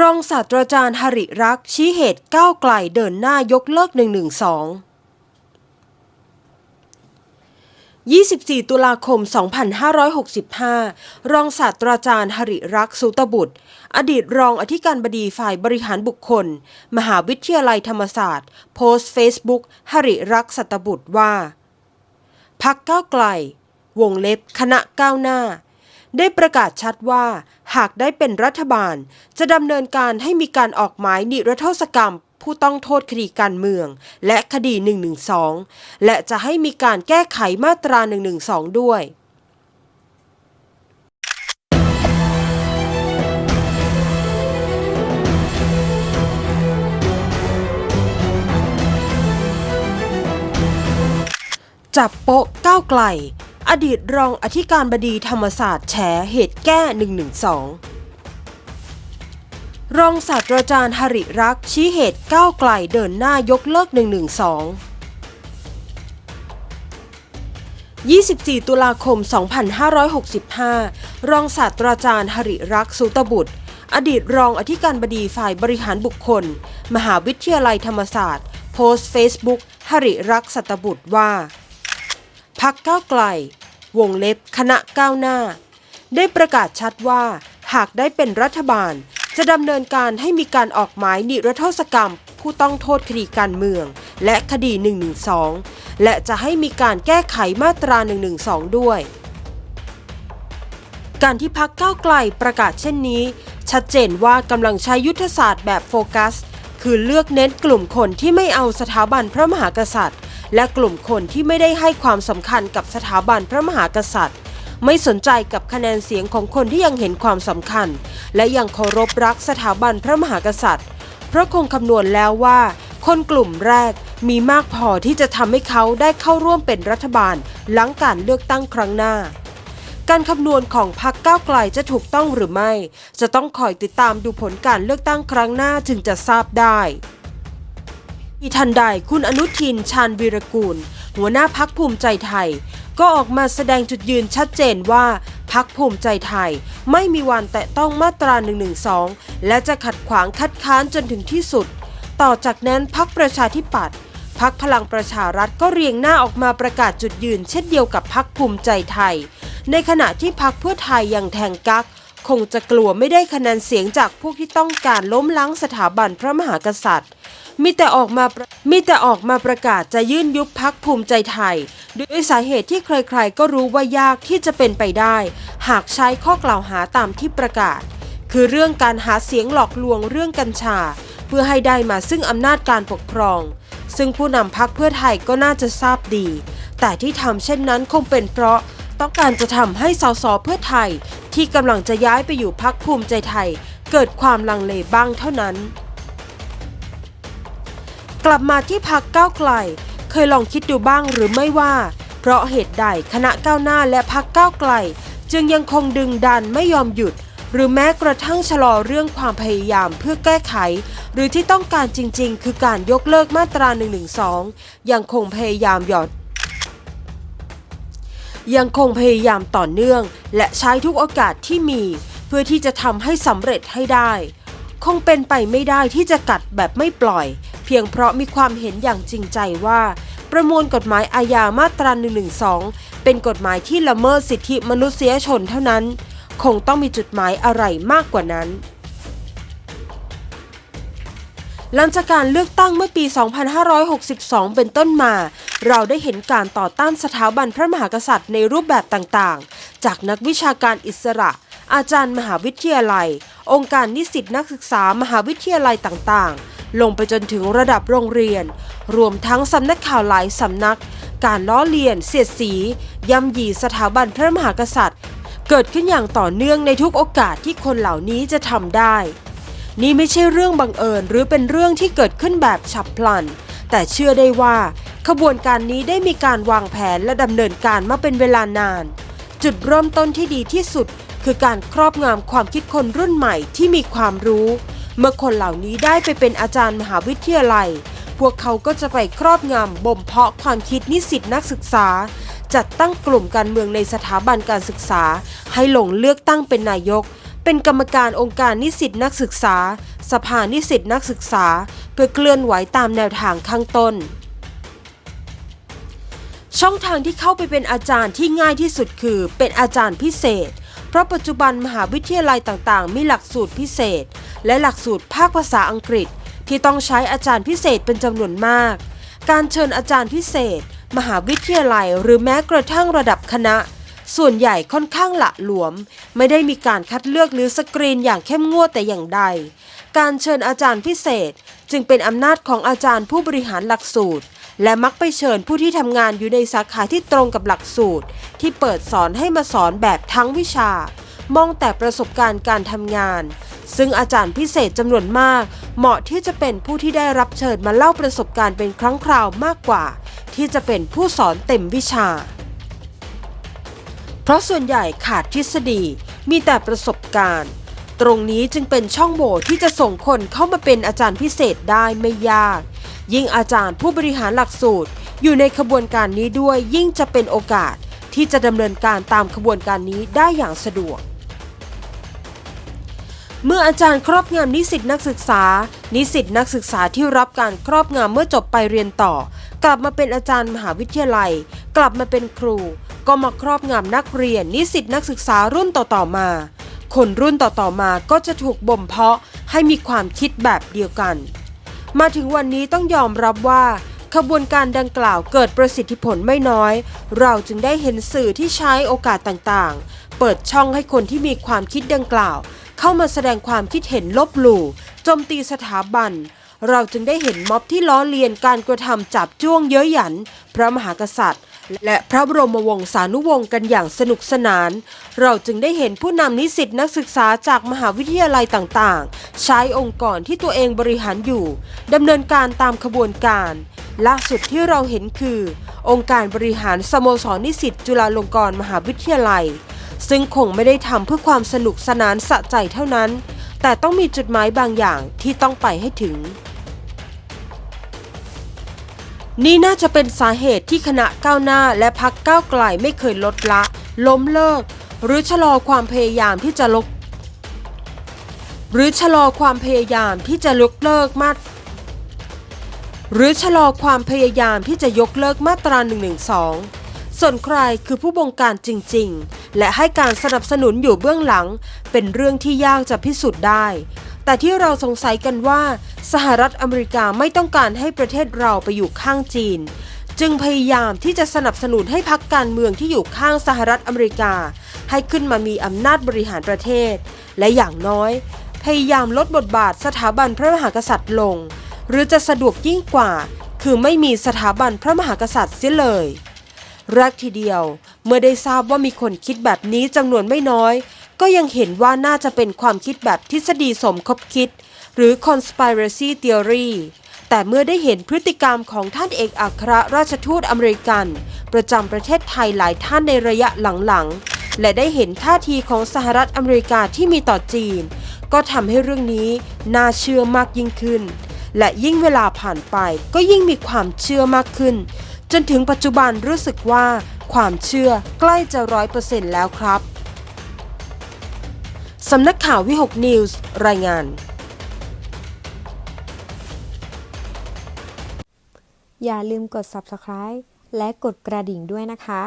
รองศาสตราจารย์หริรักษ์ชี้เหตุก้าวไกลเดินหน้ายกเลิก 112 24 ตุลาคม 2565 รองศาสตราจารย์หริรักษ์สุตบุตร อดีตรองอธิการบดีฝ่ายบริหารบุคคล มหาวิทยาลัยธรรมศาสตร์ โพสต์เฟซบุ๊กหริรักษ์สัตบุตรว่า พักก้าวไกล วงเล็บคณะก้าวหน้า ได้ประกาศชัดว่า หากได้เป็นรัฐบาล จะดำเนินการให้มีการออกหมายนิรโทษกรรมผู้ต้องโทษคดีการเมือง และคดี 112 และจะให้มีการแก้ไขมาตรา 112 ด้วยจับโป๊ะก้าวไกล อดีตรองอธิการบดีธรรมศาสตร์แฉเหตุแก้ 112 รองศาสตราจารย์หริรักษ์ชี้เหตุก้าวไกลเดินหน้ายกเลิก 112 24 ตุลาคม 2565 รองศาสตราจารย์หริรักษ์สุตบุตร อดีตรองอธิการบดีฝ่ายบริหารบุคคล มหาวิทยาลัยธรรมศาสตร์ โพสต์เฟซบุ๊กหริรักษ์สัตบุตรว่า พักก้าวไกล วงเล็บคณะก้าวหน้า ได้ประกาศชัดว่า หากได้เป็นรัฐบาล จะดำเนินการให้มีการออกหมายนิรโทษกรรม ผู้ต้องโทษคดีการเมือง และคดี 112 และจะให้มีการแก้ไขมาตรา 112 ด้วย การที่พักก้าวไกลประกาศเช่นนี้ ชัดเจนว่ากำลังใช้ยุทธศาสตร์แบบโฟกัส คือเลือกเน้นกลุ่มคนที่ไม่เอาสถาบันพระมหากษัตริย์ และกลุ่มคนที่ไม่ได้ให้ความสำคัญกับสถาบันพระมหากษัตริย์ ไม่สนใจกับคะแนนเสียงของคนที่ยังเห็นความสำคัญ และยังเคารพรักสถาบันพระมหากษัตริย์ เพราะคงคำนวณแล้วว่า คนกลุ่มแรกมีมากพอที่จะทำให้เขาได้เข้าร่วมเป็นรัฐบาล หลังการเลือกตั้งครั้งหน้าการคำนวณของพรรคก้าวไกลจะถูกต้องหรือไม่ จะต้องคอยติดตามดูผลการเลือกตั้งครั้งหน้าจึงจะทราบได้ อีทันใดคุณอนุทินชาญวีรกูล หัวหน้าพักภูมิใจไทย ก็ออกมาแสดงจุดยืนชัดเจนว่าพักภูมิใจไทย ไม่มีวันแตะต้องมาตรา 112 และจะขัดขวางคัดค้านจนถึงที่สุด ต่อจากนั้นพักประชาธิปัตย์พักพลังประชารัฐก็เรียงหน้าออกมาประกาศจุดยืน เช่นเดียวกับพักภูมิใจไทย ในขณะที่พักเพื่อไทยยังแทงกักคงจะกลัวไม่ได้คะแนนเสียงจากพวกที่ต้องการล้มล้างสถาบันพระมหากษัตริย์ มีแต่ออกมาประมีแต่ออกมาประกาศจะยื่นยุบพักภูมิใจไทย ด้วยสาเหตุที่ใครๆ ก็รู้ว่ายากที่จะเป็นไปได้ หากใช้ข้อกล่าวหาตามที่ประกาศ คือเรื่องการหาเสียงหลอกลวงเรื่องกัญชา เพื่อให้ได้มาซึ่งอำนาจการปกครอง ซึ่งผู้นำพักเพื่อไทยก็น่าจะทราบดี แต่ที่ทำเช่นนั้นคงเป็นเพราะต้องการจะทำให้สสเพื่อไทย ที่กำลังจะย้ายไปอยู่พักภูมิใจไทย เกิดความลังเลบ้างเท่านั้น กลับมาที่พักก้าวไกล เคยลองคิดดูบ้างหรือไม่ว่า เพราะเหตุใดคณะก้าวหน้าและพักก้าวไกล จึงยังคงดึงดันไม่ยอมหยุด หรือแม้กระทั่งชะลอเรื่องความพยายามเพื่อแก้ไข หรือที่ต้องการจริง ๆ คือการยกเลิกมาตรา112ยังคงพยายามหยอดยังคงพยายามต่อเนื่อง และใช้ทุกโอกาสที่มี เพื่อที่จะทำให้สำเร็จให้ได้ คงเป็นไปไม่ได้ที่จะกัดแบบไม่ปล่อย เพียงเพราะมีความเห็นอย่างจริงใจว่า ประมวลกฎหมายอาญามาตรา 112 เป็นกฎหมายที่ละเมิดสิทธิมนุษยชนเท่านั้น คงต้องมีจุดหมายอะไรมากกว่านั้นหลังจากการเลือกตั้งเมื่อปี 2562 เป็นต้นมา เราได้เห็นการต่อต้านสถาบันพระมหากษัตริย์ในรูปแบบต่างๆ จากนักวิชาการอิสระ อาจารย์มหาวิทยาลัย องค์การนิสิตนักศึกษามหาวิทยาลัยต่างๆ ลงไปจนถึงระดับโรงเรียน รวมทั้งสำนักข่าวหลายสำนัก การล้อเลียน เสียดสี ย่ำยีสถาบันพระมหากษัตริย์ เกิดขึ้นอย่างต่อเนื่องในทุกโอกาสที่คนเหล่านี้จะทำได้ นี่ไม่ใช่เรื่องบังเอิญหรือเป็นเรื่องที่เกิดขึ้นแบบฉับพลัน แต่เชื่อได้ว่า ขบวนการนี้ได้มีการวางแผนและดำเนินการมาเป็นเวลานาน จุดเริ่มต้นที่ดีที่สุดคือการครอบงำความคิดคนรุ่นใหม่ที่มีความรู้ เมื่อคนเหล่านี้ได้ไปเป็นอาจารย์มหาวิทยาลัย พวกเขาก็จะไปครอบงำบ่มเพาะความคิดนิสิตนักศึกษา จัดตั้งกลุ่มการเมืองในสถาบันการศึกษา ให้หลงเลือกตั้งเป็นนายก เป็นกรรมการองค์การนิสิตนักศึกษา สภานิสิตนักศึกษา เพื่อเคลื่อนไหวตามแนวทางข้างต้นช่องทางที่เข้าไปเป็นอาจารย์ที่ง่ายที่สุดคือเป็นอาจารย์พิเศษ ราะปัจจุบันมหาวิทยาลัยต่างๆ มีหลักสูตรพิเศษ และหลักสูตรภาคภาษาอังกฤษ ที่ต้องใช้อาจารย์พิเศษเป็นจำนวนมาก การเชิญอาจารย์พิเศษ มหาวิทยาลัยหรือแม้กระทั่งระดับคณะ ส่วนใหญ่ค่อนข้างหละหลวม ไม่ได้มีการคัดเลือกหรือสกรีนอย่างเข้มงวดแต่อย่างใด การเชิญอาจารย์พิเศษ จึงเป็นอำนาจของอาจารย์ผู้บริหารหลักสูตร และมักไปเชิญผู้ที่ทำงานอยู่ในสาขาที่ตรงกับหลักสูตร ที่เปิดสอนให้มาสอนแบบทั้งวิชา มองแต่ประสบการณ์การทำงาน ซึ่งอาจารย์พิเศษจำนวนมาก เหมาะที่จะเป็นผู้ที่ได้รับเชิญมาเล่าประสบการณ์เป็นครั้งคราวมากกว่า ที่จะเป็นผู้สอนเต็มวิชา เพราะส่วนใหญ่ขาดทฤษฎีมีแต่ประสบการณ์ตรงนี้จึงเป็นช่องโหว่ที่จะส่งคนเข้ามาเป็นอาจารย์พิเศษได้ไม่ยาก ยิ่งอาจารย์ผู้บริหารหลักสูตร อยู่ในขบวนการนี้ด้วยยิ่งจะเป็นโอกาสที่จะดำเนินการตามขบวนการนี้ได้อย่างสะดวก เมื่ออาจารย์ครอบงำนิสิตนักศึกษา นิสิตนักศึกษาที่รับการครอบงำเมื่อจบไปเรียนต่อ กลับมาเป็นอาจารย์มหาวิทยาลัย กลับมาเป็นครู ก็มาครอบงำนักเรียน นิสิตนักศึกษารุ่นต่อๆมาคนรุ่นต่อๆมาก็จะถูกบ่มเพาะให้มีความคิดแบบเดียวกัน มาถึงวันนี้ต้องยอมรับว่าขบวนการดังกล่าวเกิดประสิทธิผลไม่น้อย เราจึงได้เห็นสื่อที่ใช้โอกาสต่างๆ เปิดช่องให้คนที่มีความคิดดังกล่าว เข้ามาแสดงความคิดเห็นลบหลู่โจมตีสถาบัน เราจึงได้เห็นม็อบที่ล้อเลียนการกระทำจับจ้วงเย้ยหยัน พระมหากษัตริย์ และพระบรมวงศานุวงศ์กันอย่างสนุกสนาน เราจึงได้เห็นผู้นำนิสิตนักศึกษาจากมหาวิทยาลัยต่างๆ ใช้องค์กรที่ตัวเองบริหารอยู่ดำเนินการตามขบวนการล่าสุดที่เราเห็นคือ องค์การบริหารสโมสรนิสิตจุฬาลงกรณ์มหาวิทยาลัย ซึ่งคงไม่ได้ทำเพื่อความสนุกสนานสะใจเท่านั้น แต่ต้องมีจุดหมายบางอย่างที่ต้องไปให้ถึง นี่น่าจะเป็นสาเหตุที่คณะก้าวหน้าและพักก้าวไกลไม่เคยลดละ ล้มเลิก หรือชะลอความพยายามที่จะลดหรือชะลอความพยายามที่จะยกเลิกมาหรือชะลอความพยายามที่จะยกเลิกมาตรา1นึส่วนใครคือผู้บงการจริง ๆ และให้การสนับสนุนอยู่เบื้องหลัง เป็นเรื่องที่ยากจะพิสูจน์ได้ แต่ที่เราสงสัยกันว่า สหรัฐอเมริกาไม่ต้องการให้ประเทศเราไปอยู่ข้างจีน จึงพยายามที่จะสนับสนุนให้พักการเมืองที่อยู่ข้างสหรัฐอเมริกา ให้ขึ้นมามีอำนาจบริหารประเทศ และอย่างน้อย พยายามลดบทบาทสถาบันพระมหากษัตริย์ลง หรือจะสะดวกยิ่งกว่า คือไม่มีสถาบันพระมหากษัตริย์เสียเลยแรกทีเดียว เมื่อได้ทราบว่ามีคนคิดแบบนี้จำนวนไม่น้อย ก็ยังเห็นว่าน่าจะเป็นความคิดแบบทฤษฎีสมคบคิด หรือ conspiracy theory แต่เมื่อได้เห็นพฤติกรรมของท่านเอกอัครราชทูตอเมริกัน ประจำประเทศไทยหลายท่านในระยะหลังๆ และได้เห็นท่าทีของสหรัฐอเมริกาที่มีต่อจีน ก็ทำให้เรื่องนี้น่าเชื่อมากยิ่งขึ้น และยิ่งเวลาผ่านไปก็ยิ่งมีความเชื่อมากขึ้น จนถึงปัจจุบันรู้สึกว่าความเชื่อใกล้จะร้อยเปอร์เซ็นต์แล้วครับ สำนักข่าววิหกนิวส์รายงาน อย่าลืมกด subscribe และกดกระดิ่งด้วยนะคะ